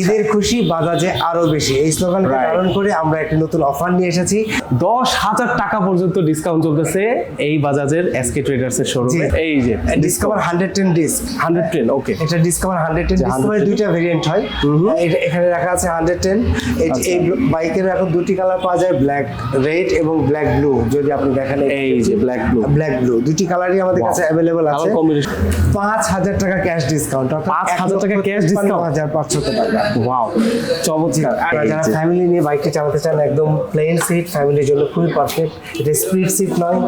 ঈদের খুশি বাজাজে আরও বেশি। এই স্লোগানকে Right. ধারণ করে আমরা একটি নতুন অফার নিয়ে এসেছি। দশ হাজার টাকা পর্যন্ত ডিসকাউন্ট চলতেছে এই বাজাজের এসকে ট্রেডার্স এর শোরুমে এই যে Discover hundred ten disc hundred ten okay এটা ডিসকভার হান্ড্রেড টেন ডিসকভার দুইটা ভেরিয়েন্ট হয়। এখানে রাখা আছে হান্ড্রেড টেন আচ্ছা। এই বাইকের এখন দুটি কালার পাওয়া যায় ব্ল্যাক রেড এবং ব্ল্যাক ব্লু যদি আপনি দেখেন এই যে ব্ল্যাক ব্লু ব্ল্যাক ব্লু দুটি কালারই আমাদের কাছে অ্যাভেলেবল আছে। পাঁচ হাজার টাকা ক্যাশ ডিসকাউন্ট 5,000 টাকা cash discount? হাজার পাঁচশো টাকা। ওয়াও চমৎকার। এই যারা ফ্যামিলি নিয়ে বাইকটি চালাতে চান একদম প্লেন সিট ফ্যামিলির জন্য খুবই পারফেক্ট এটা স্পিড সিট নয়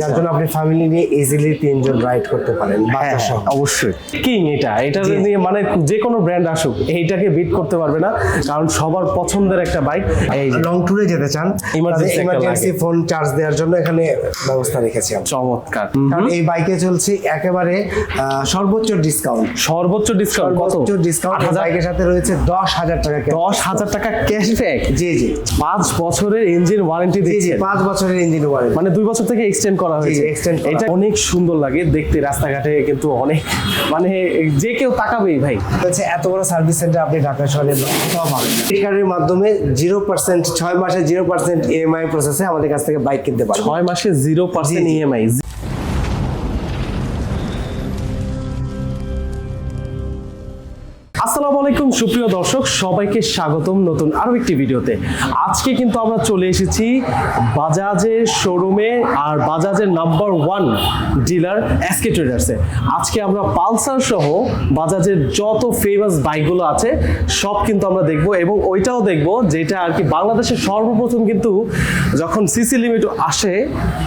যার জন্য আপনি ফ্যামিলি নিয়ে ইজিলি তিনজন রাইড করতে পারেন হ্যাঁ, অবশ্যই। কিং এটা। এটা নিয়ে মানে যে কোনো ব্র্যান্ড আসুক এইটাকে বিট করতে পারবে না কারণ সবার পছন্দের একটা বাইক এই লং ট্যুরে যেতে চান ইমার্জেন্সি ফোন চার্জ দেওয়ার জন্য এখানে ব্যবস্থা রেখেছি চমৎকার। কারণ এই বাইকে চলছে একেবারে সর্বোচ্চ ডিসকাউন্ট সর্বোচ্চ ডিসকাউন্ট কত? ডিসকাউন্ট বাইকের সাথে রয়েছে দশ হাজার টাকা দশ হাজার টাকা ক্যাশব্যাক জি জি। পাঁচ বছরের ইঞ্জিন ওয়ারেন্টি দিচ্ছে পাঁচ বছরের ইঞ্জিন ওয়ারেন্টি মানে দুই বছর থেকে এক্সটেন্ড করা হয়েছে। করা। এটা অনেক সুন্দর লাগে দেখতে রাস্তাঘাটে কিন্তু অনেক মানে যে কেউ তাকাবেই ভাই। হচ্ছে এত বড় সার্ভিস সেন্টার আপনি ঢাকা শহরে কোথাও পাবেন ক্রেডিট মাধ্যমে জিরো পার্সেন্ট ছয় মাসে জিরো পার্সেন্ট ইএমআই প্রসেসে আমাদের কাছ থেকে বাইক কিনতে পারবেন। ছয় মাসে জিরো পার্সেন্ট। ইএমআই আসসালামু আলাইকুম, সুপ্রিয় দর্শক, সবাইকে স্বাগতম নতুন আরও একটি ভিডিওতে। আজকে কিন্তু আমরা চলে এসেছি বাজাজের শোরুমে আর বাজাজের নাম্বার ওয়ান ডিলার এসকে ট্রেডার্সে আজকে আমরা পালসার সহ বাজাজের যত ফেমাস বাইকগুলো আছে, সব কিন্তু আমরা দেখব এবং ওইটাও দেখব যেটা আর কি বাংলাদেশের সর্বপ্রথম কিন্তু যখন সিসি লিমিট আসে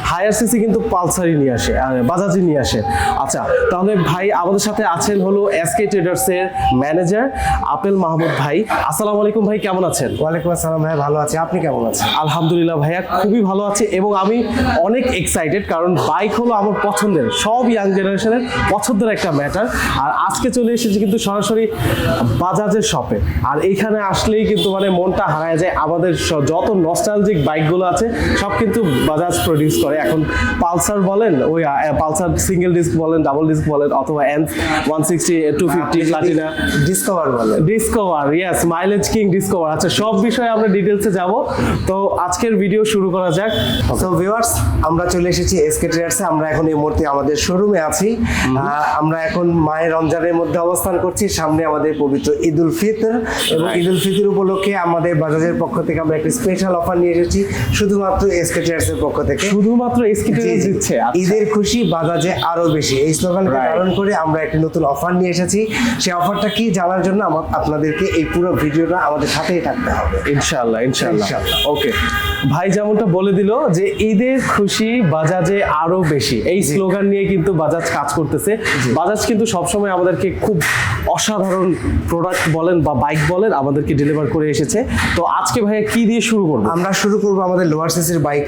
হায়ার সিসি কিন্তু পালসারই নিয়ে আসে, আর বাজাজই নিয়ে আসে। আচ্ছা তাহলে ভাই আমাদের সাথে আছেন হলো এসকে ট্রেডার্সের ম্যানেজার আপেল মাহমুদ ভাই। আসসালামু আলাইকুম ভাই কেমন আছেন? ওয়ালাইকুম আসসালাম ভাই ভালো আছি। আপনি কেমন আছেন? আলহামদুলিল্লাহ ভাইয়া খুবই ভালো আছে এবং আমি অনেক এক্সাইটেড কারণ বাইক হলো আমার পছন্দের সব ইয়াং জেনারেশনের পছন্দের একটা ম্যাটার আর আজকে চলে এসেছি কিন্তু সরাসরি বাজাজের শপে আর এইখানে আসলেই কিন্তু মানে মনটা হারায় যায় আমাদের যত নস্টালজিক বাইকগুলো আছে সব কিন্তু বাজাজ প্রডিউস করে। এখন পালসার বলেন ওই পালসার সিঙ্গেল ডিস্ক বলেন ডাবল ডিস্ক বলেন অথবা N one sixty two fifty Platina Discover yes mileage king Discover আচ্ছা সব বিষয়ে আমরা ডিটেলসে যাব। তো আজকের ভিডিও শুরু করা যাক। সো ভিউয়ার্স আমরা চলে এসেছি এসকে ট্রেডার্সে আমরা এখন এই মুহূর্তে আমাদের শোরুমে আছি। আমরা এখন মায়ের রমজানের মধ্যে অবস্থান করছি। সামনে আমাদের পবিত্র ঈদ উল ফিতর। এবং ঈদ উল ফিতর উপলক্ষে আমাদের বাজাজের পক্ষ থেকে আমরা একটি স্পেশাল অফার নিয়ে এসেছি। শুধুমাত্র এসকে ট্রেডার্সের পক্ষ থেকে। শুধুমাত্র এসকিটেজ জি। দিচ্ছে আচ্ছা। ঈদের খুশি বাজাজে আরও বেশি। এই স্লোগানকে. ধারণ করে আমরা একটি নতুন অফার নিয়ে এসেছি। সেই অফারটা কি জানার জন্য আমার আপনাদেরকে এই পুরো ভিডিওটা আমাদের সাথেই থাকতে হবে। ইনশাআল্লাহ ইনশাআল্লাহ। ওকে। ভাই যেমনটা বলে দিল যে ঈদের খুশি বাজাজে আরও বেশি। এই স্লোগান নিয়ে কিন্তু বাজাজ কাজ করতেছে। বাজাজ কিন্তু সবসময় আমাদেরকে খুব অসাধারণ প্রোডাক্ট বলেন বা বাইক বলেন আমাদেরকে ডেলিভার করে এসেছে। তো আজকে ভাইয়া কি দিয়ে শুরু করব? আমরা শুরু করব আমাদের লোয়ার সিসির বাইক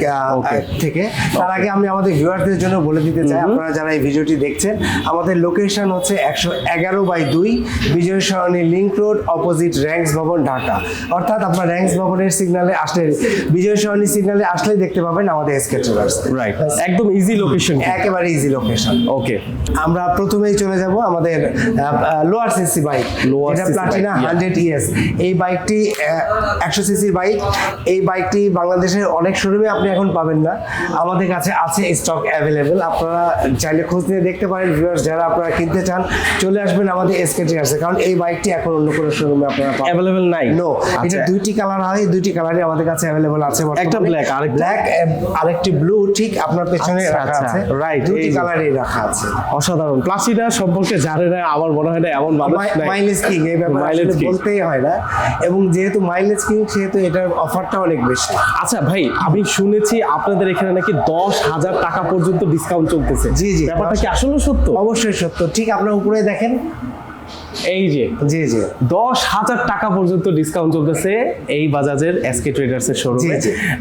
থেকে। তার আগে আমি আমাদের ভিউয়ারদের জন্য বলে দিতে চাই আপনারা যারা এই ভিডিওটি দেখছেন আমাদের লোকেশন হচ্ছে একশো এগারো বাই দুই Bijoy Sarani link road opposite Rangs Bhaban Dhaka. অর্থাৎ আপনার র্যাঙ্কস ভবনের সিগনালে আসলে বিজয় সরণি সিগনালে আসলেই দেখতে পাবেন আমাদের এসকে ট্রেলার্স রাইট একদম ইজি লোকেশন একেবারে ইজি লোকেশন ওকে আমরা প্রথমেই চলে যাব আমাদের লোয়ার সিসি বাইক এটা প্লাটিনা হান্ড্রেড ইএস এই বাইকটি একশো সিসির বাইক এই বাইকটি বাংলাদেশের অনেক শোরুমে আপনি এখন পাবেন না। আমাদের কাছে আছে স্টক অ্যাভেলেবেল আপনারা চাইলে খোঁজ নিয়ে দেখতে পারেন ভিউয়ার্স যারা আপনারা কিনতে চান চলে আসবেন আমাদের এসকে আছে কারণ এই বাইকটি এখন অন্য কোনো শোরুমে আপনারা অ্যাভেলেবল নাই। নো এটা আচ্ছা। দুইটি কালার হয় দুইটি কালারই আমাদের কাছে অ্যাভেলেবল আছে একটা black, আরেকটা- ব্ল্যাক আরেকটি ব্লু ঠিক আপনার পেছনে আচ্ছা, রাখা আচ্ছা, আছে। right, দুটি। কালারই রাখা আছে। অসাধারণ। প্লাসিডা সম্পর্কে জানে না আমার মনে হয় না এমন মানুষ মাইলেজ কিং এই ব্যাপারে আসলে বলতেই হয় না। এবং যেহেতু মাইলেজ কিং সেহেতু এটার অফারটা অনেক বেশি। আচ্ছা ভাই আমি শুনেছি আপনাদের এখানে নাকি দশ হাজার টাকা পর্যন্ত ডিসকাউন্ট চলতেছে। জি, জি। ব্যাপারটা কি আসলে সত্য? অবশ্যই সত্য। ঠিক আপনার উপরে দেখেন। এই যে জি জি। দশ হাজার টাকা পর্যন্ত ডিসকাউন্ট চলতেছে এই বাজাজের এসকে ট্রেডার্স এর শোরুমে।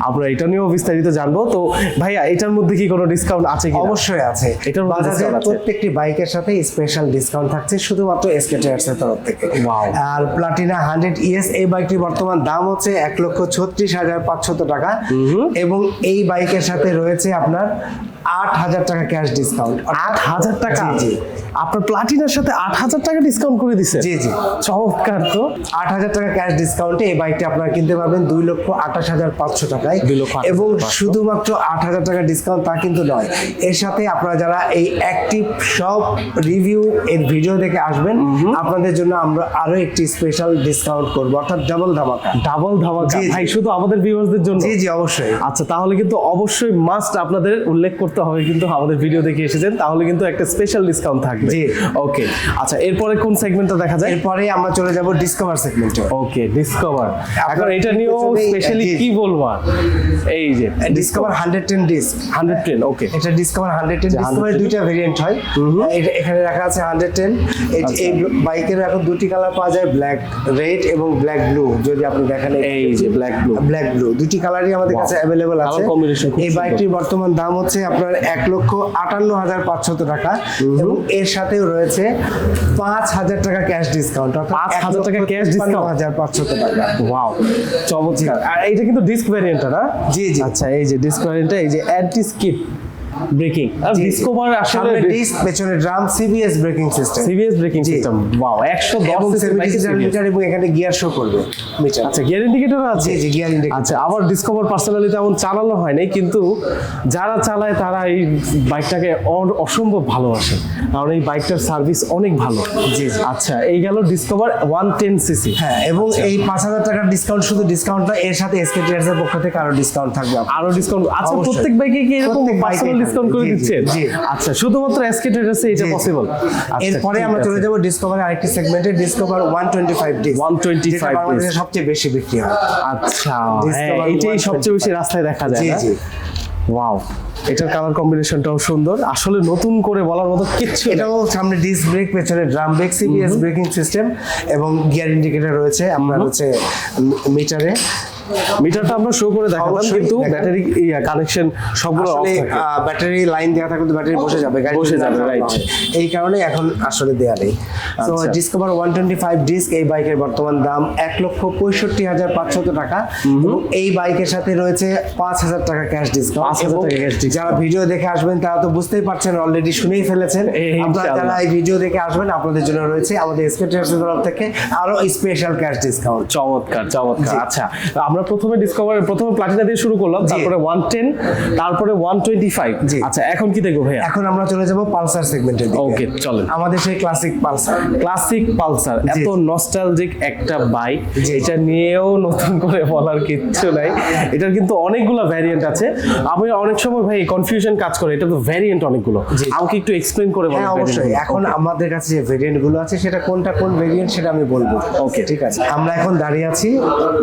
আমরা এটা নিয়েও বিস্তারিত জানব। তো ভাইয়া এটার মধ্যে কি কোনো ডিসকাউন্ট আছে কি অবশ্যই আছে। এটার বাজাজের প্রত্যেকটি বাইকের সাথে স্পেশাল ডিসকাউন্ট থাকছে শুধুমাত্র এসকে টায়ার্স এর তরফ থেকে. আর প্লাটিনা হান্ড্রেড ইএস এই বাইকটির বর্তমান দাম হচ্ছে এক লক্ষ ছত্রিশ হাজার পাঁচশত টাকা। এবং এই বাইকের সাথে রয়েছে আপনার আট হাজার টাকা ক্যাশ ডিসকাউন্ট আট হাজার টাকা। আপনার প্লাটিনার সাথে আট হাজার টাকা ডিসকাউন্ট করে দিছে? জি, জি। চমৎকার তো। আট হাজার টাকা ক্যাশ ডিসকাউন্টে এই বাইকটি আপনারা কিনতে পারবেন দুই লক্ষ আঠাশ হাজার পাঁচশো টাকায়। দুই লক্ষ এবং শুধুমাত্র আট হাজার টাকা ডিসকাউন্ট তা কিন্তু নয়। এর সাথে আপনারা যারা এই অ্যাক্টিভ সব রিভিউ এর ভিডিও দেখে আসবেন আপনাদের জন্য আমরা আরও একটি স্পেশাল ডিসকাউন্ট করব অর্থাৎ ডাবল ধামাকা। ডাবল ধামাকা। ভাই শুধু আমাদের ভিউয়ার্সদের জন্য? জি জি অবশ্যই। আচ্ছা তাহলে কিন্তু অবশ্যই মাস্ট আপনাদের উল্লেখ করতে হবে কিন্তু আমাদের ভিডিও দেখে এসেছেন তাহলে কিন্তু একটা স্পেশাল ডিসকাউন্ট থাকবে। জি। ওকে আচ্ছা এরপরে কোন সেগমেন্টটা দেখা যায়। এরপরে আমরা চলে যাব ডিসকভার সেগমেন্টে ওকে ডিসকভার এখন এটা নিয়েও স্পেশালি কি বলব এই যে Discover hundred ten disc hundred ten okay এটা ডিসকভার হান্ড্রেড টেন যে ডিসকভার 110 দুইটা ভেরিয়েন্ট হয়। এটা- এখানে রাখা আছে হান্ড্রেড টেন আচ্ছা। এই বাইকের এখন দুটি কালার পাওয়া যায় ব্ল্যাক রেড এবং ব্ল্যাক ব্লু যদি আপনি দেখেন এই যে ব্ল্যাক blue। ব্ল্যাক ব্লু দুটি কালারই আমাদের কাছে অ্যাভেলেবল আছে। এই বাইকটির বর্তমান দাম হচ্ছে আপনার এক লক্ষ আটান্ন হাজার পাঁচশত টাকা এবং এর সাথেও রয়েছে পাঁচ হাজার টাকা ক্যাশ ডিসকাউন্ট অর্থাৎ 5,000 টাকা ক্যাশ ডিসকাউন্ট হাজার পাঁচশো টাকা। ওয়াও চমৎকার। আর এইটা কিন্তু ডিস্ক ভ্যারিয়েন্টটা না? জি, জি। আচ্ছা এই যে ডিস্ক ভ্যারিয়েন্টটা এই যে অ্যান্টি স্কিপ ব্রেকিং আর ডিসকভার আসলে ডিস্ক পেছনে ড্রাম সিবিএস ব্রেকিং সিস্টেম সিভিএস ব্রেকিং সিস্টেম ওয়াও 110 এবং সিসি মিটার এবং এখানে গিয়ার শো করবে মিটার আচ্ছা গিয়ার ইন্ডিকেটর আছে? জি গিয়ার ইন্ডিকেটর আচ্ছা ডিসকভার পার্সোনালি তেমন চালানো হয় নাই কিন্তু যারা চালায় তারা এই বাইকটাকে অসম্ভব ভালোবাসে। কারণ এই বাইকটার সার্ভিস অনেক ভালো। জি। আচ্ছা এই গেল ডিসকভার ওয়ান টেন সিসি হ্যাঁ এবং এই পাঁচ হাজার টাকার ডিসকাউন্ট শুধু ডিসকাউন্ট না এর সাথে এসকে টিয়ার্স এর পক্ষ থেকে আরও ডিসকাউন্ট থাকবে। আরও ডিসকাউন্ট আচ্ছা প্রত্যেক বাইকে কি এরকম পার্সোনাল। ডিসকাউন্ট করে দিচ্ছেন? আচ্ছা শুধুমাত্র এসকে ট্রেডার্সে এটা। পসিবল এরপরে আমরা চলে যাব ডিসকভার আরেকটি সেগমেন্টে Discover one twenty five disc 125 বাংলাদেশে সবচেয়ে বেশি বিক্রি হয়। আচ্ছা হ্যাঁ এটাই সবচেয়ে বেশি রাস্তায় দেখা যায় জি না? জি। ওয়াও এটার কালার কম্বিনেশনটাও সুন্দর। আসলে নতুন করে বলার মতো কিচ্ছু নেই। এটাও সামনে ডিস্ক ব্রেক পেছনে drum brake CBS braking system এবং গিয়ার ইন্ডিকেটর রয়েছে। আপনার হচ্ছে মিটারে মিটারটা আমরা শো করে অবশ্যই কিন্তু ব্যাটারি কানেকশন সবগুলো অফ থাকে। ব্যাটারি লাইন দেওয়া থাকলে তো ব্যাটারি বসে যাবে গাড়ি বসে যাবে. হয়। এই কারণে এখন আসলে দেয়া নেই। তো। Discover one twenty five disc এই বাইকের বর্তমান দাম লক্ষ হাজার টাকা। এই বাইকের সাথে রয়েছে পাঁচ হাজার টাকা ক্যাশ ডিসকাউন্ট 5,000 টাকা discount। যারা ভিডিও দেখে আসবেন তারা তো বুঝতেই পারছেন অলরেডি শুনেই ফেলেছেন। আপনারা যারা এই ভিডিও দেখে আসবেন আপনাদের জন্য রয়েছে আমাদের স্কেটার্সের তরফ থেকে আরও স্পেশাল ক্যাশ ডিসকাউন্ট চমৎকার চমৎকার। আচ্ছা আমরা প্রথমে ডিসকভার প্রথমে প্লাটিনা দিয়ে শুরু করলাম তারপরে ওয়ান টেন তারপরে ওয়ান টোয়েন্টি ফাইভ জি। আচ্ছা এখন কি দেখব ভাইয়া? এখন আমরা চলে যাব পালসার সেগমেন্টের দিকে। ওকে চলেন। আমাদের সেই ক্লাসিক পালসার ক্লাসিক পালসার এত নস্টালজিক একটা বাইক। এটা নিয়েও নতুন করে বলার কিচ্ছু নাই। এটার কিন্তু অনেকগুলো ভ্যারিয়েন্ট আছে। আমি অনেক সময় ভাই কনফিউশন কাজ করে এটা তো ভ্যারিয়েন্ট অনেকগুলো। আমাকে একটু এক্সপ্লেন করে বলেন হ্যাঁ অবশ্যই। এখন আমাদের কাছে যে ভেরিয়েন্টগুলো আছে সেটা কোনটা কোন ভেরিয়েন্ট সেটা আমি বলব। ওকে ঠিক আছে? আমরা এখন দাঁড়িয়ে আছি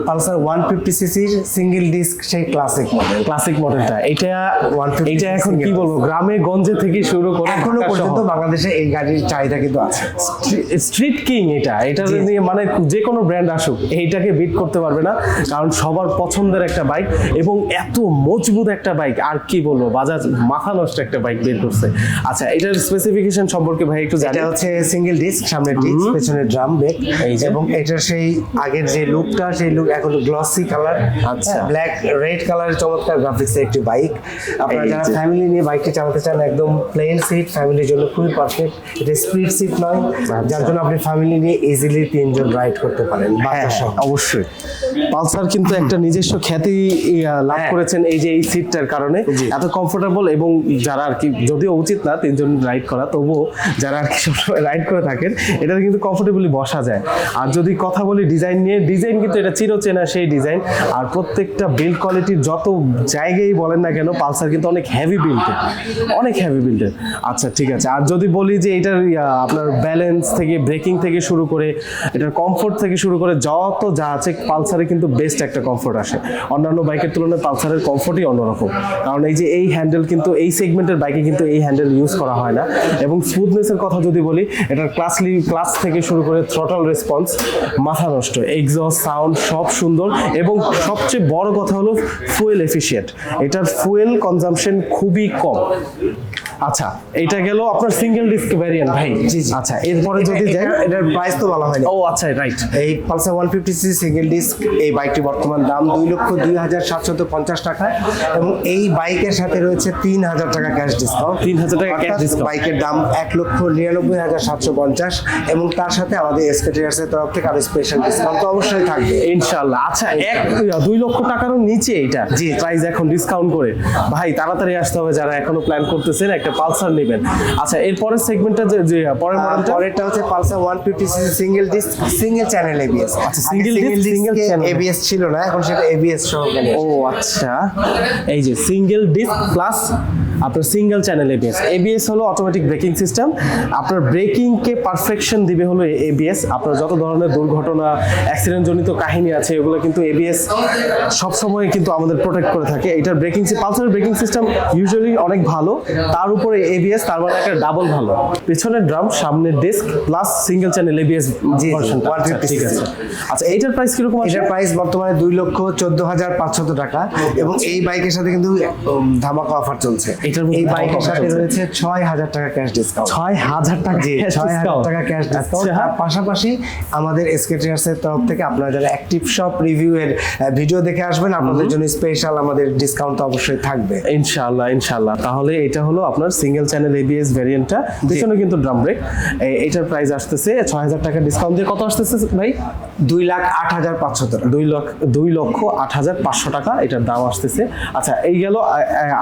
পালসার ওয়ান ফিফটি সিসির সিঙ্গেল ডিস্ক সেই ক্লাসিক মডেল ক্লাসিক মডেলটা এটা এটা এখন কি বলব গ্রামে গঞ্জে থেকে শুরু করে এখনও পর্যন্ত বাংলাদেশে এই গাড়ির চাহিদা কিন্তু আছে। স্ট্রিট কিং এটা। এটা নিয়ে মানে যে কোনো ব্র্যান্ড আসুক এইটাকে বিট করতে পারবে না কারণ সবার পছন্দের একটা বাইক এবং এত মজবুত একটা বাইক আর কি বলব বাজাজ মাথা নষ্ট একটা বাইক বের করছে। আচ্ছা এটার স্পেসিফিকেশন সম্পর্কে ভাই একটু জানি। এটা হচ্ছে সিঙ্গেল ডিস্ক সামনে ডিস্ক পেছনে ড্রাম ব্রেক। এবং এটার সেই আগের যে লুকটা সেই লুক এখন গ্লসি কালার আচ্ছা। ব্ল্যাক রেড কালারের চমৎকার গ্রাফিক্স একটি বাইক আপনারা যারা ফ্যামিলি নিয়ে বাইকটি চালাতে চান একদম প্লেন সিট ফ্যামিলির জন্য খুবই পারফেক্ট এটা স্পিড সিট নয় যার জন্য আপনি ফ্যামিলি নিয়ে ইজিলি তিনজন রাইড করতে পারেন হ্যাঁ অবশ্যই। পালসার কিন্তু একটা নিজস্ব খ্যাতি লাভ হ্যাঁ। করেছেন এই যে এই সিটটার কারণে। এত কমফোর্টেবল এবং যারা আর কি যদিও উচিত না তিনজন রাইড করা তবুও যারা আর কি সবসময় রাইড করে থাকেন এটা কিন্তু কমফোর্টেবলি বসা যায়। আর যদি কথা বলি ডিজাইন নিয়ে ডিজাইন কিন্তু এটা চিরচেনা সেই ডিজাইন আর প্রত্যেকটা বিল্ড কোয়ালিটির যত জায়গায় বলেন না কেন, পালসার কিন্তু অনেক হেভি বিল্ডের অনেক হেভি বিল্ডের আচ্ছা ঠিক আছে। আর যদি বলি যে এটার আপনার ব্যালেন্স থেকে ব্রেকিং থেকে শুরু করে, এটার কমফোর্ট থেকে শুরু করে যত যা আছে, পালসারে কিন্তু বেস্ট একটা কমফোর্ট আসে। অন্যান্য বাইকের তুলনায় পালসারের কমফোর্টই অন্যরকম। কারণ এই যে এই হ্যান্ডেল কিন্তু, এই সেগমেন্টের বাইকে কিন্তু এই হ্যান্ডেল ইউজ করা হয় না। এবং স্মুথনেসের কথা যদি বলি, এটার ক্লাসলি ক্লাস থেকে শুরু করে থ্রটল রেসপন্স মাথা নষ্ট এক্সস্ট সাউন্ড সব সুন্দর। এবং সবচেয়ে বড় কথা হলো ফুয়েল এফিসিয়েন্ট এটার ফুয়েল কনজামশন খুবই কম। আচ্ছা এটা গেল আপনার সিঙ্গেল ডিস্ক ভ্যারিয়েন্ট ভাই। জি, জি। আচ্ছা এরপরে যদি যাই এটার প্রাইস তো বলা হয়নি। ও আচ্ছা রাইট এই Pulsar one fifty CC single disc এই বাইকটি বর্তমান দাম দুই লক্ষ দুই হাজার সাতশত পঞ্চাশ টাকা এবং এই বাইকের সাথে রয়েছে তিন হাজার টাকা ক্যাশ ডিসকাউন্ট 3,000 টাকা cash discount। বাইকের দাম এক লক্ষ নিরানব্বই হাজার সাতশো পঞ্চাশ এবং তার সাথে আমাদের এসকেটিয়ার্সের তরফ থেকে আরও স্পেশাল ডিসকাউন্ট তো অবশ্যই থাকবে। ইনশাল্লাহ আচ্ছা এক দুই লক্ষ টাকারও নিচে এটা। জি। প্রাইস এখন ডিসকাউন্ট করে। ভাই তাড়াতাড়ি আসতে হবে যারা এখনও প্ল্যান করতেছেন একটা পালসার নেবেন। আচ্ছা এরপরের সেগমেন্টটা যে যে পরের আর মডেলটা পরেরটা হচ্ছে Pulsar one fifty CC single disc single channel ABS আচ্ছা, single disc single channel ABS ছিল না এখন সেটা এবিএস সহকারে ও আচ্ছা। এই যে সিঙ্গেল ডিস্ক প্লাস আপনার সিঙ্গেল চ্যানেল এবিএস এবিএস হলো অটোমেটিক ব্রেকিং সিস্টেম আপনার ব্রেকিংকে পারফেকশন দিবে হলো এবিএস আপনার যত ধরনের দুর্ঘটনা অ্যাক্সিডেন্ট জনিত কাহিনী আছে এগুলো কিন্তু এবিএস সবসময় কিন্তু আমাদের প্রোটেক্ট করে থাকে। এটার ব্রেকিং পালসারের ব্রেকিং সিস্টেম ইউজুয়ালি অনেক ভালো। তার উপরে এবিএস তার মানে একটা ডাবল ভালো পেছনের ড্রাম সামনের disc plus single channel ABS জি, ভার্সনটা 150 ঠিক আছে। আচ্ছা এইটার প্রাইস কীরকম আছে? এটার প্রাইস বর্তমানে দুই লক্ষ চোদ্দ হাজার পাঁচশত টাকা। এবং এই বাইকের সাথে কিন্তু ধামাকা অফার চলছে। এটার এই বাইকের সাথে রয়েছে ছয় হাজার টাকা ক্যাশ ডিসকাউন্ট ছয় হাজার টাকা জি cash ছয় হাজার discount। টাকা ক্যাশ ডিসকাউন্ট আচ্ছা। তার পাশাপাশি আমাদের এসকেটিয়ার্স এর তরফ থেকে আপনারা যারা অ্যাক্টিভ শপ রিভিউ এর ভিডিও দেখে আসবেন আপনাদের জন্য স্পেশাল আমাদের ডিসকাউন্ট তো অবশ্যই থাকবে। ইনশাআল্লাহ ইনশাআল্লাহ। তাহলে এটা হলো আপনার সিঙ্গেল চ্যানেল এবিএস ভ্যারিয়েন্টটা পিছনে কিন্তু ড্রাম ব্রেক এটার প্রাইস আসতেছে ছয় হাজার টাকা ডিসকাউন্ট দিয়ে। কত আসতেছে ভাই? দুই লাখ আট হাজার পাঁচশো টাকা। দুই লক্ষ দুই লক্ষ আট হাজার পাঁচশো টাকা এটার দাম আসতেছে। আচ্ছা এই গেল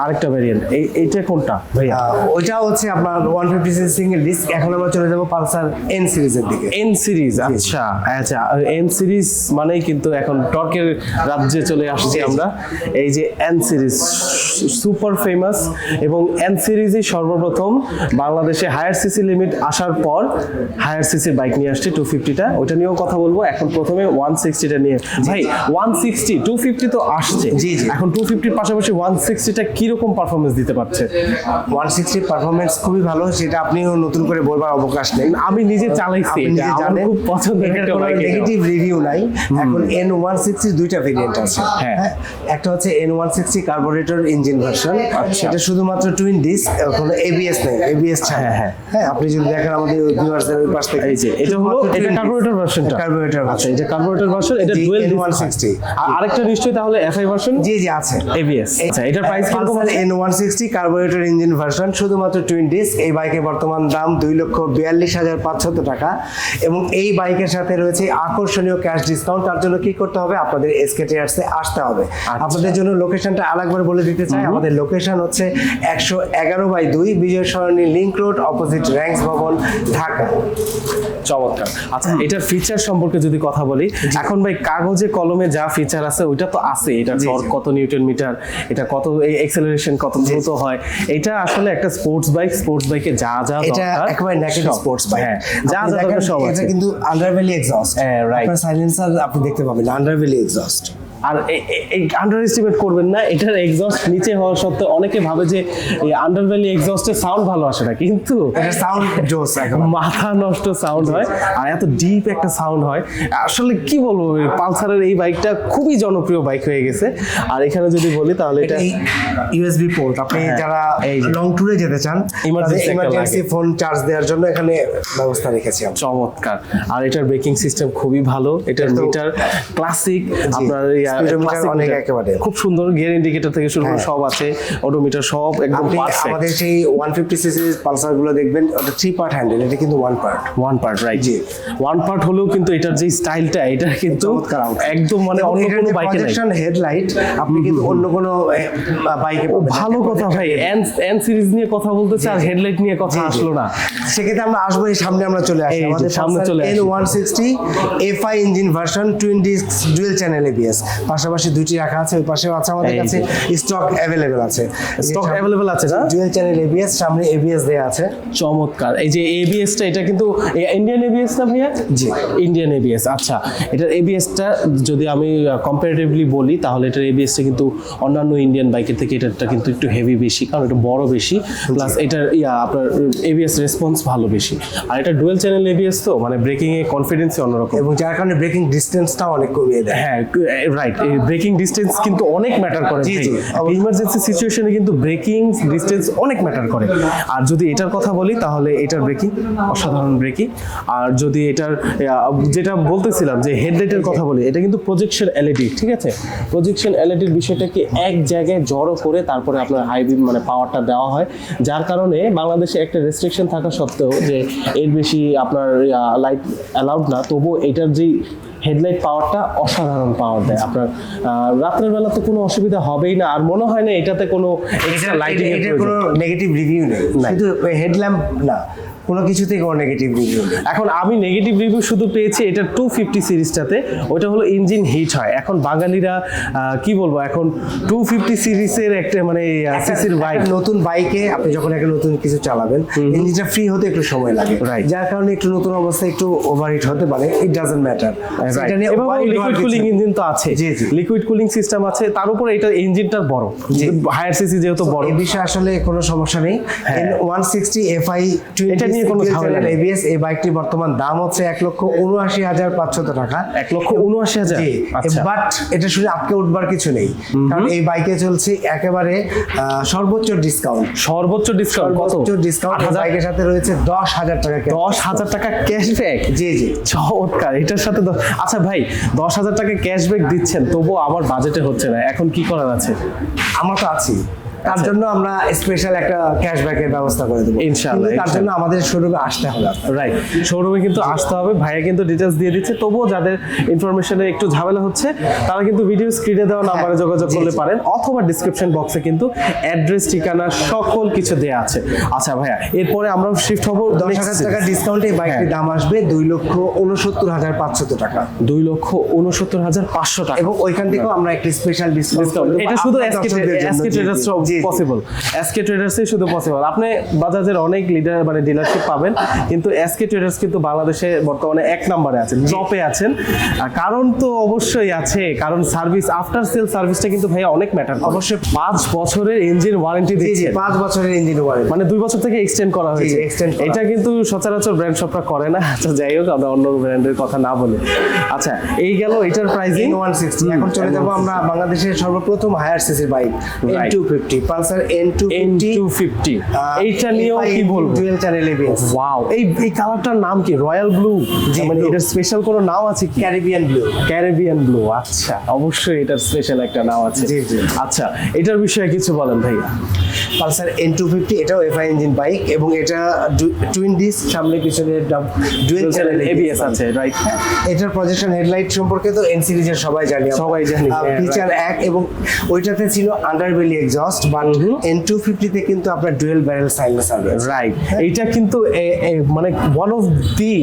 আরেকটা ভ্যারিয়েন্ট এই এইটা কোনটা ভাইয়া? ওইটা হচ্ছে আপনার one fifty six single disc এখন আমরা চলে যাব পালসার এন সিরিজের দিকে। এন সিরিজ আচ্ছা আচ্ছা এন সিরিজ মানেই কিন্তু এখন টর্কের রাজ্যে চলে আসছি আমরা। এই যে এন সিরিজ সুপার ফেমাস এবং এন সিরিজই সর্বপ্রথম বাংলাদেশে হায়ার সিসি লিমিট আসার পর হায়ার সিসির বাইক নিয়ে আসছে টু। ফিফটিটা ওইটা নিয়েও কথা বলব। এখন প্রথমে ওয়ান সিক্সটিটা নিয়ে। ভাই ওয়ান সিক্সটি টু ফিফটি তো আসছে। জি, জি। এখন টু ফিফটির পাশাপাশি ওয়ান সিক্সটিটা কীরকম পারফরমেন্স দিতে পারছে? ওয়ান সিক্সটির পারফরমেন্স খুবই ভালো সেটা আপনিও নতুন করে বলবার অবকাশ নেই। আমি নিজে চালাইছি আপনি জানেন খুব পছন্দের একটা বাইক নেগেটিভ রিভিউ নাই। এখন এন ওয়ান সিক্সটির দুইটা ভেরিয়েন্ট আছে। হ্যাঁ। হ্যাঁ? একটা হচ্ছে N one sixty carburettor engine version. সেটা শুধুমাত্র টুইন ডিস্ক কোনো এবিএস নেই এবিএস ছাড়া। হ্যাঁ, হ্যাঁ। হ্যাঁ আপনি যদি দেখেন আমাদের ভিউয়ার্সদের ওই পাশ থেকে এই যে এটা হলো এটা কার্বোরেটর ভার্সনটা কার্বোরেটর আচ্ছা এটা কার্বোরেটর ভার্সন এটা ডুয়েল N160 আর আরেকটা নিশ্চয়ই তাহলে এফআই ভার্সন জি জি আছে। এবিএস আচ্ছা এটার প্রাইস আছে? কার্বোরেটর ইঞ্জিন ভার্সন শুধুমাত্র টুইন ডিস্ক এই বাইকের বর্তমান দাম দুই লক্ষ বিয়াল্লিশ হাজার পাঁচশত টাকা। এবং এই বাইকের সাথে রয়েছে আকর্ষণীয় ক্যাশ ডিসকাউন্ট তার জন্য কি করতে হবে? আপনাদের এসকে টিয়ার্সে আসতে হবে। আপনাদের জন্য লোকেশনটা আরেকবার বলে দিতে চাই। আমাদের লোকেশন হচ্ছে একশো এগারো বাই দুই Bijoy Sarani link road opposite Rangs Bhaban Dhaka. চমৎকার। আচ্ছা এটার ফিচার সম্পর্কে যদি কথা বলি। এখন ভাই কাগজে কলমে যা ফিচার আছে ওইটা তো আছে। এটা কত নিউটন মিটার এটা কত এক্সেলারেশন কত দ্রুত হয় এটা আসলে একটা স্পোর্টস বাইক স্পোর্টস বাইকে যা যা এটা দরকার একেবারে নেকেড। স্পোর্টস বাইক যা যা দরকার সব এটা কিন্তু আন্ডারভ্যালি এক্সস্ট হ্যাঁ. আপনার সাইলেন্সার আপনি দেখতে পাবেন আন্ডারভ্যালি এক্সস্ট আর এই আন্ডার এস্টিমেট করবেন না এটার এক্সস্ট নিচে হওয়া সত্ত্বেও অনেকে ভাবে যে এই আন্ডারভ্যালি এক্সস্টের সাউন্ড ভালো আসে না কিন্তু সাউন্ড জোস এখন। মাথা নষ্ট সাউন্ড হয় আর এত ডিপ একটা সাউন্ড হয়। আসলে কি বলব পালসারের এই বাইকটা খুবই জনপ্রিয় বাইক হয়ে গেছে। আর এখানে যদি বলি তাহলে এটা ইউএসবি পোর্ট আপনি হ্যাঁ, যারা লং ট্যুরে যেতে চান ইমার্জেন্সি ফোন চার্জ দেওয়ার জন্য এখানে ব্যবস্থা রেখেছি চমৎকার। আর এটার ব্রেকিং সিস্টেম খুবই ভালো এটার মিটার ক্লাসিক আপনার অনেক একেবারে। খুব সুন্দর গিয়ার ইন্ডিকেটর থেকে শুরু করে হ্যাঁ। সব আছে অডোমিটার সব একদম পারফেক্ট আমাদের সেই ওয়ান ফিফটি সিসি পালসারগুলো দেখবেন ওটা থ্রি পার্ট হ্যান্ডেল এটা কিন্তু one part one part right জি। ওয়ান পার্ট হলেও কিন্তু এটার যে স্টাইলটা এটা কিন্তু একদম মানে অন্য কোনো বাইকে নাই। projection আপনি কিন্তু অন্য কোনো বাইকে ভালো কথা ভাই এন এন সিরিজ নিয়ে কথা বলতেছে আর হেডলাইট নিয়ে কথা আসলো না। সেক্ষেত্রে আমরা আসব এই সামনে আমরা চলে আসি। আমাদের সামনে চলে N one sixty FI engine version disc dual channel ABS পাশাপাশি দুইটি রাখা আছে ওই পাশেও আছে আমাদের কাছে স্টক অ্যাভেলেবেল আছে। স্টক অ্যাভেলেবল আছে না? ডুয়েল চ্যানেল এবিএস সামনে এবিএস দেয়া আছে। চমৎকার। এই যে এবিএসটা এটা কিন্তু ইন্ডিয়ান এবিএস না ভাইয়া? জি। ইন্ডিয়ান এবিএস আচ্ছা। এটার এবিএসটা যদি আমি কম্পারেটিভলি বলি তাহলে এটার এবিএসটা কিন্তু অন্যান্য ইন্ডিয়ান বাইকের থেকে এটারটা কিন্তু একটু হেভি বেশি কারণ এটা বড় বেশি প্লাস এটার ইয়া আপনার এবিএস রেসপন্স ভালো বেশি। আর এটা ডুয়েল চ্যানেল এবিএস তো মানে ব্রেকিং এ কনফিডেন্সই অন্যরকম। এবং যার কারণে ব্রেকিং ডিস্টেন্সটাও অনেক কমিয়ে দেয়। হ্যাঁ রাইট রাইট এই ব্রেকিং ডিস্টেন্স কিন্তু অনেক ম্যাটার করে ইমার্জেন্সি সিচুয়েশনে কিন্তু ব্রেকিং ডিস্টেন্স অনেক ম্যাটার করে। আর যদি এটার কথা বলি তাহলে এটার ব্রেকিং অসাধারণ ব্রেকিং আর যদি এটার যেটা বলতেছিলাম যে হেডলাইটের কথা বলি এটা কিন্তু প্রজেকশন এলইডি ঠিক আছে? প্রজেকশন এলইডির বিষয়টাকে এক জায়গায় জড়ো করে তারপরে আপনার হাই বিম মানে পাওয়ারটা দেওয়া হয়। যার কারণে বাংলাদেশে একটা রেস্ট্রিকশন থাকা সত্ত্বেও যে এর বেশি আপনার লাইট অ্যালাউড না তবুও এটার যেই হেডলাইট পাওয়ারটা অসাধারণ পাওয়ার দেয়। আপনার আহ, রাত্রের বেলা তো কোনো অসুবিধা হবেই না। আর মনে হয় না এটাতে কোনো এক্সট্রা লাইটিং এর কোনো নেগেটিভ রিভিউ নেই। শুধু হেডল্যাম্প না। কোনো কিছুতে কোনো নেগেটিভ রিভিউ এখন আমি নেগেটিভ রিভিউ শুধু পেয়েছি এটা টু ফিফটি সিরিজটাতে ওটা হলো ইঞ্জিন হিট হয়। এখন বাঙালিরা কি বলব এখন টু ফিফটি সিরিজের একটা মানে সিসির বাইক নতুন বাইকে আপনি যখন একটা নতুন কিছু চালাবেন ইঞ্জিনটা ফ্রি হতে একটু সময় লাগে. যার কারণে একটু নতুন অবস্থায় একটু ওভারহিট হতে পারে it doesn't matter liquid cooling engine তো আছে। জি, জি। লিকুইড কুলিং সিস্টেম আছে তার উপর এটা ইঞ্জিনটার বড়। হায়ার সিসি যেহেতু বড়। এই বিষয়ে আসলে কোনো সমস্যা নেই। ওয়ান সিক্সটি এফআই এটা নিয়ে কোনো ঝামেলা নেই। এবিএস এই বাইকটি বর্তমান দাম হচ্ছে এক লক্ষ উনআশি হাজার পাঁচশত টাকা। এক লক্ষ উনআশি হাজার? আচ্ছা। বাট এটা শুনে আপকে উঠবার কিছু নেই। কারণ এই বাইকে চলছে একেবারে সর্বোচ্চ ডিসকাউন্ট সর্বোচ্চ ডিসকাউন্ট সর্বোচ্চ ডিসকাউন্ট বাইকের সাথে রয়েছে দশ হাজার টাকা। দশ হাজার টাকা ক্যাশব্যাক জি জি। চমৎকার এটার সাথে আচ্ছা ভাই দশ হাজার টাকা ক্যাশব্যাক দিচ্ছেন তবুও আমার বাজেটে হচ্ছে না। এখন কি করার আছে? আমরা তো আছি তার আচ্ছা। জন্য আমরা স্পেশাল একটা ক্যাশব্যাকের ব্যবস্থা করে দেবো। ইনশাআল্লাহ, তার জন্য আমাদের শোরুমে আসতে হবে রাইট শোরুমে কিন্তু আসতে হবে। ভাইয়া কিন্তু ডিটেলস দিয়ে দিচ্ছে। তবুও যাদের ইনফরমেশনে একটু ঝামেলা হচ্ছে তারা কিন্তু ভিডিও স্ক্রিনে দেওয়া নাম্বারে যোগাযোগ জি, করলে জি। পারেন অথবা ডিসক্রিপশন বক্সে কিন্তু অ্যাড্রেস ঠিকানা সকল কিছু দেয়া আছে। আচ্ছা ভাইয়া এরপরে আমরা শিফট হব দশ হাজার টাকা ডিসকাউন্টে বাইকটির হ্যাঁ। দাম আসবে দুই লক্ষ উনসত্তর হাজার পাঁচশত টাকা। দুই লক্ষ উনসত্তর হাজার পাঁচশো টাকা। এবং ওইখান থেকেও আমরা একটি স্পেশাল ডিসকাউন্ট এটা শুধু এসকে পসিবল এসকে ট্রেডার্সই শুধু পসিবল আপনি বাজাজের অনেক লিডার মানে ডিলারশিপ পাবেন কিন্তু এসকে ট্রেডার্স কিন্তু বাংলাদেশে বর্তমানে এক নম্বরে আছেন টপে আছেন। কারণ তো অবশ্যই আছে কারণ সার্ভিস আফটার সেল সার্ভিসটা কিন্তু ভাইয়া অনেক ম্যাটার অবশ্যই। পাঁচ বছরের ইঞ্জিন ওয়ারেন্টি দিচ্ছে পাঁচ বছরের ইঞ্জিন ওয়ারেন্টি মানে দুই বছর থেকে এক্সটেন্ড করা হয়েছে। এটা কিন্তু সচরাচর ব্র্যান্ড শপরা করে না। আচ্ছা যাই হোক আমরা অন্য ব্র্যান্ডের কথা না বলি। আচ্ছা এই গেল এটার প্রাইসিং ওয়ান সিক্সটি এখন চলে যাব আমরা বাংলাদেশের সর্বপ্রথম হায়ার সিসির bike two fifty Pulsar N two N two fifty এইটা নিয়েও কি বলব? ডুয়েল চ্যানেল এবিএস ওয়াও এই এই কালারটার নাম কি? রয়্যাল ব্লু মানে এটার স্পেশাল কোনো নাম আছে কি? ক্যারিবিয়ান ব্লু ক্যারিবিয়ান ব্লু আচ্ছা। অবশ্যই এটার স্পেশাল একটা নাম আছে। জি, জি। আচ্ছা এটার বিষয়ে কিছু বলেন ভাইয়া। পালসার এন টু ফিফটি এটাও এফআই ইঞ্জিন বাইক এবং এটা টুইন ডিস্ক সামনে পিছনে ডুয়েল চ্যানেল এবিএস আছে রাইট এটার প্রজেকশন হেডলাইট সম্পর্কে তো এন সিরিজের সবাই জানি। সবাই জানি, হ্যাঁ, ফিচার এক এবং ওইটাতে ছিল আন্ডারবেলি এক্সস্ট এন টু ফিফটিতে কিন্তু আপনার ডুয়েল ব্যারেল সাইলেন্সার রয়েছে রাইট এইটা কিন্তু মানে one of the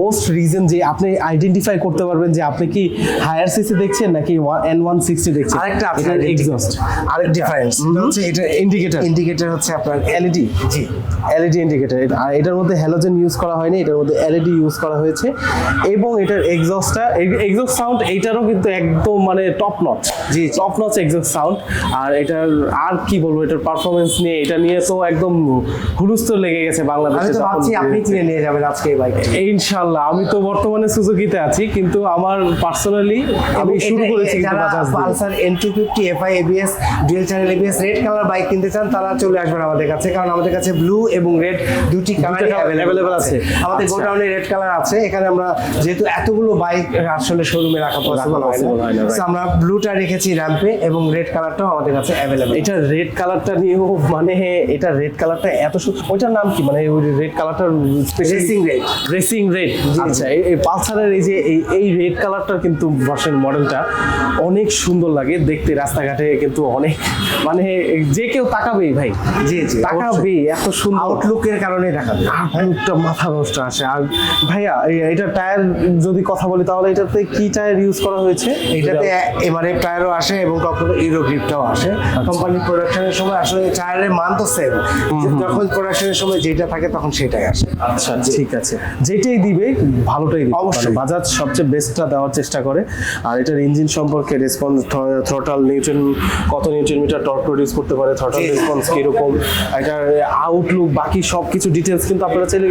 most reason যে আপনি আইডেন্টিফাই করতে পারবেন যে আপনি কি হায়ার সিসি দেখছেন নাকি এন ওয়ান সিক্সটি দেখছেন। আরেকটা আপনার এক্সস্ট আরেক ডিফারেন্স হচ্ছে এটা Indicator. ইন্ডিকেটর হচ্ছে আপনার এলইডি জি। এলইডি ইন্ডিকেটর আর এটার মধ্যে হ্যালোজেন ইউজ করা হয়নি এটার মধ্যে এলইডি ইউজ করা হয়েছে। এবং এটার এক্সস্টটা এক্সস্ট সাউন্ড এইটারও কিন্তু একদম মানে টপ নচ জি। টপ নচ সাউন্ড আর এটার আর কি বলব এটার পারফরমেন্স নিয়ে এটা নিয়ে তো একদম লেগে গেছে বাংলাদেশে তো ভাবছি আপনি কিনে নিয়ে যাবেন আজকে এই বাইকটি ইনশাল্লাহ আমি তো বর্তমানে সুজুকিতে আছি কিন্তু আমার পার্সোনালি আমি শুরু করেছি কিন্তু Pulsar N two fifty FI ABS dual channel ABS red colour bike কিনতে চান তারা চলে আসবেন আমাদের কাছে কারণ আমাদের কাছে ব্লু এবং রেড দুটি কালার আছে। আমাদের আচ্ছা। গোডাউনে রেড কালার আছে এখানে আমরা যেহেতু এতগুলো বাইক আসলে শোরুমে রাখা পসিবল হয় না, আমরা ব্লুটা রেখেছি র্যাম্পে এবং রেড কালারটাও আমাদের কাছে অ্যাভেলেবেল এটা রেড কালারটা নিয়েও মানে এটা রেড কালারটা এত সুন্দর ওইটার নাম কি? মানে ওই রেড কালারটার Racing red। রেসিং রেড আচ্ছা এই- পালসারের এই যে এই এই রেড কালারটার কিন্তু ভার্সন মডেলটা অনেক সুন্দর লাগে দেখতে রাস্তাঘাটে কিন্তু অনেক মানে যে কেউ তাকাবেই ভাই। জি জি তাকাবে এত সুন্দর। আউটলুকের কারণে দেখা যায় আউটলুকটা মাথা নষ্ট আসে আর ভাইয়া এটা টায়ার যদি কথা বলি তাহলে এটাতে কি টায়ার ইউজ করা হয়েছে? এটাতে এমআরএফ টায়ারও আসে এবং কখনো ইউরো আসে। আচ্ছা। কোম্পানির প্রোডাকশনের সময় আসলে টায়ারের মান তো সেম যখন প্রোডাকশনের সময় যেটা থাকে তখন সেটাই আসে। আচ্ছা ঠিক আছে। যেটাই দিবে ভালোটাই দিবে। অবশ্যই। মানে বাজাজ সবচেয়ে বেস্টটা দেওয়ার চেষ্টা করে। আর এটার ইঞ্জিন সম্পর্কে রেসপন্স থ্রোটাল নিউটন কত নিউটন মিটার টর্ক প্রডিউস করতে পারে থ্রোটাল। রেসপন্স কীরকম এটার আউটলুক বাকি সব কিছু ডিটেলস কিন্তু আপনারা চাইলে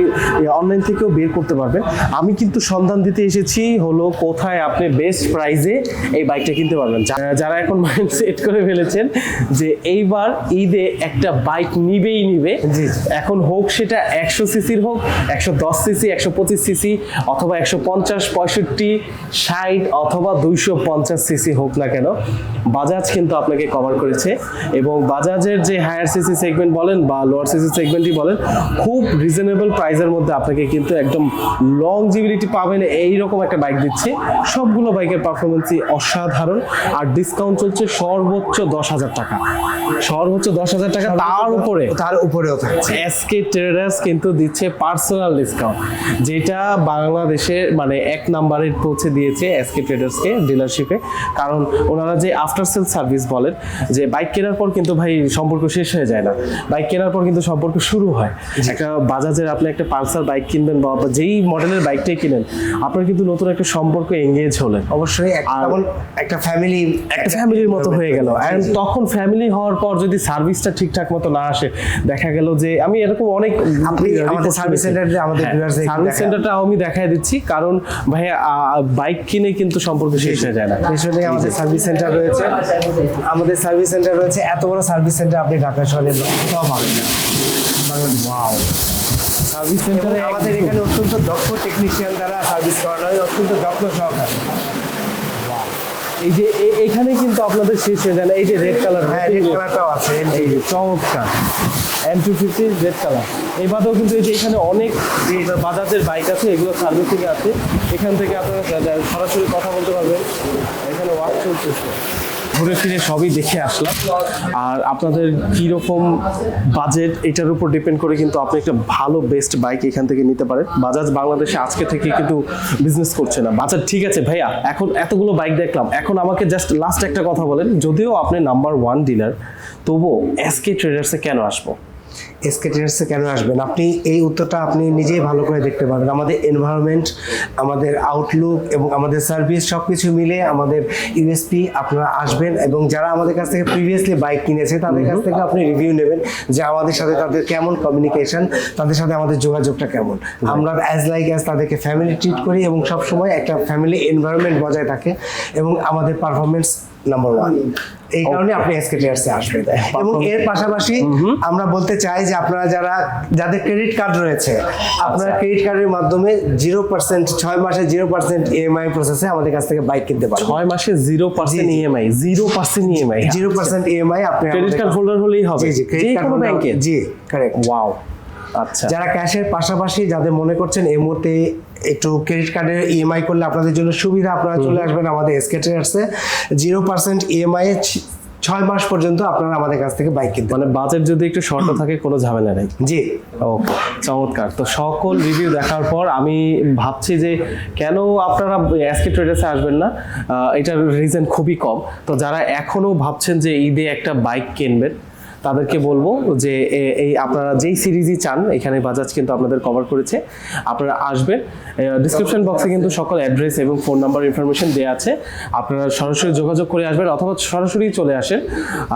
অনলাইন থেকেও বের করতে পারবেন। আমি কিন্তু সন্ধান দিতে এসেছি হলো কোথায় আপনি বেস্ট প্রাইজে এই বাইকটা কিনতে পারবেন। যারা- এখন মাইন্ড সেট করে ফেলেছেন যে এইবার ঈদে একটা বাইক নিবেই নিবে। এখন হোক সেটা একশো সিসির হোক একশো দশ সিসি একশো পঁচিশ সিসি অথবা একশো পঞ্চাশ পঁয়ষট্টি ষাট অথবা দুইশো পঞ্চাশ সিসি হোক না কেন বাজাজ কিন্তু আপনাকে কভার করেছে এবং বাজাজের যে হায়ার সিসি সেগমেন্ট বলেন বা লোয়ার সিসি সেগমেন্টই বলেন খুব রিজনেবল প্রাইসের মধ্যে আপনাকে কিন্তু একদম লং জিবিলিটি পাবেন এইরকম একটা বাইক দিচ্ছে। সবগুলো বাইকের পারফরমেন্সই অসাধারণ। আর ডিসকাউন্ট চলছে সর্বোচ্চ দশ হাজার টাকা। সর্বোচ্চ দশ হাজার টাকা তার উপরে। তার উপরেও থাকছে। এসকে ট্রেডার্স কিন্তু দিচ্ছে পার্সোনাল ডিসকাউন্ট যেটা বাংলাদেশে মানে এক নাম্বারে পৌঁছে দিয়েছে এসকে ট্রেডার্সকে ডিলারশিপে কারণ ওনারা যে আফটার সেল সার্ভিস বলেন যে বাইক কেনার পর কিন্তু ভাই সম্পর্ক শেষ হয়ে যায় না। বাইক কেনার পর কিন্তু সম্পর্ক শুরু হয়। একটা বাজাজের আপনি একটা পালসার বাইক কিনবেন বা যেই মডেলের বাইকটাই কিনেন আপনার কিন্তু নতুন একটা সম্পর্ক এঙ্গেজ হলেন। অবশ্যই একটা ফ্যামিলি একটা ফ্যামিলির মতো হয়ে গেল। এন্ড তখন ফ্যামিলি হওয়ার পর যদি সার্ভিসটা ঠিকঠাক মতো না আসে দেখা গেল যে আমি এরকম অনেক আপনি আমাদের সার্ভিস সেন্টারে আমাদের সার্ভিস সেন্টারটা আমি দেখাই দিচ্ছি কারণ ভাইয়া বাইক কিনে কিন্তু সম্পর্ক শেষ হয়ে যায় না। পেছনে আমাদের সার্ভিস সেন্টার রয়েছে। আমাদের সার্ভিস সেন্টার রয়েছে এত বড় সার্ভিস সেন্টার আপনি ঢাকা শহরে কোথাও পাবেন না। ওয়াও সার্ভিস সেন্টারে আমাদের এখানে অত্যন্ত দক্ষ টেকনিশিয়ান দ্বারা সার্ভিস করানো হয় অত্যন্ত দক্ষ সহকারে। এই যে এখানে কিন্তু আপনাদের শেষ হয়ে যায় না এই যে রেড কালার হ্যাঁ রেড কালারটাও আছে? এই যে চমৎকার। N two fifty red colour এই বাদেও কিন্তু এই যে এখানে অনেক বাজাজের বাইক আছে এগুলো সার্ভিসিং আছে। এখান থেকে আপনারা সরাসরি কথা বলতে পারবেন। এখানে ওয়ার্ক চলতেছে। ঘুরে ফিরে সবই দেখে আসলাম। আর আপনাদের কীরকম বাজেট এটার উপর ডিপেন্ড করে কিন্তু আপনি একটা ভালো বেস্ট বাইক এখান থেকে নিতে পারেন। বাজাজ বাংলাদেশে আজকে থেকে কিন্তু বিজনেস করছে না। বাজার ঠিক আছে ভাইয়া, এখন এতগুলো বাইক দেখলাম। এখন আমাকে জাস্ট লাস্ট একটা কথা বলেন, যদিও আপনি নাম্বার ওয়ান ডিলার তবুও এসকে ট্রেডার্সে কেন আসব? এসকে ট্রেডার্সে কেন আসবেন? আপনি এই উত্তরটা আপনি নিজেই ভালো করে দেখতে পারবেন। আমাদের এনভায়রনমেন্ট আমাদের আউটলুক এবং আমাদের সার্ভিস সব কিছু মিলে আমাদের ইউএসপি আপনারা আসবেন এবং যারা আমাদের কাছ থেকে প্রিভিয়াসলি বাইক কিনেছে তাদের কাছ থেকে আপনি রিভিউ নেবেন যে আমাদের সাথে তাদের কেমন কমিউনিকেশন তাদের সাথে আমাদের যোগাযোগটা কেমন। আমরা অ্যাজ লাইক অ্যাজ তাদেরকে ফ্যামিলি ট্রিট করি এবং সব সময় একটা ফ্যামিলি এনভায়রনমেন্ট বজায় থাকে এবং আমাদের পারফরমেন্স নাম্বার ওয়ান এই কারণে আপনি এসকে ট্রেডার্সে আসবেন এবং এর পাশাপাশি আমরা বলতে চাই যে আপনারা যারা যাদের ক্রেডিট কার্ড রয়েছে আপনারা ক্রেডিট কার্ডের মাধ্যমে জিরো পার্সেন্ট ছয় মাসে জিরো পার্সেন্ট ইএমআই প্রসেসে আমাদের কাছ থেকে বাইক কিনতে পারবেন। ছয় মাসে zero percent EMI zero percent EMI zero percent EMI আপনি ক্রেডিট কার্ড হোল্ডার হলেই হবে। জি ক্রেডিট কার্ড ব্যাংকে জি কারেক্ট ওয়াও আচ্ছা। যারা ক্যাশের পাশাপাশি যাদের মনে করছেন এই মুহূর্তে একটু ক্রেডিট কার্ডের ইএমআই করলে আপনাদের জন্য সুবিধা আপনারা চলে আসবেন আমাদের এসকে ট্রেডার্সে জিরো পার্সেন্ট ইএমআই ছয় মাস পর্যন্ত আপনারা আমাদের কাছ থেকে বাইক কিনতে মানে বাজেট যদি একটু শর্ট থাকে কোনো ঝামেলা নেই। জি। ওকে চমৎকার। তো সকল রিভিউ দেখার পর আমি ভাবছি যে কেন আপনারা এসকে ট্রেডার্সে আসবেন না? এটার রিজন খুবই কম। তো যারা এখনও ভাবছেন যে ঈদে একটা বাইক কিনবেন তাদেরকে বলব যে এই আপনারা যেই সিরিজই চান, এখানে বাজাজ কিন্তু আপনাদের কভার করেছে। আপনারা আসবেন। ডিসক্রিপশন বক্সে কিন্তু সকল অ্যাড্রেস এবং ফোন নাম্বার ইনফরমেশন দেওয়া আছে। আপনারা সরাসরি যোগাযোগ করে আসবেন অথবা সরাসরি চলে আসেন।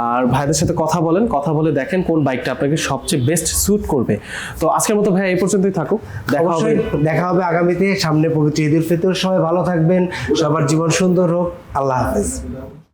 আর ভাইদের সাথে কথা বলেন, কথা বলে দেখেন কোন বাইকটা আপনাকে সবচেয়ে বেস্ট স্যুট করবে। তো আজকের মতো ভাই এই পর্যন্তই থাকুক। দেখা হবে। দেখা হবে আগামীতে। সামনে পবিত্র ঈদ উল ফিতর। সবাই ভালো থাকবেন। সবার জীবন সুন্দর হোক। আল্লাহ হাফেজ।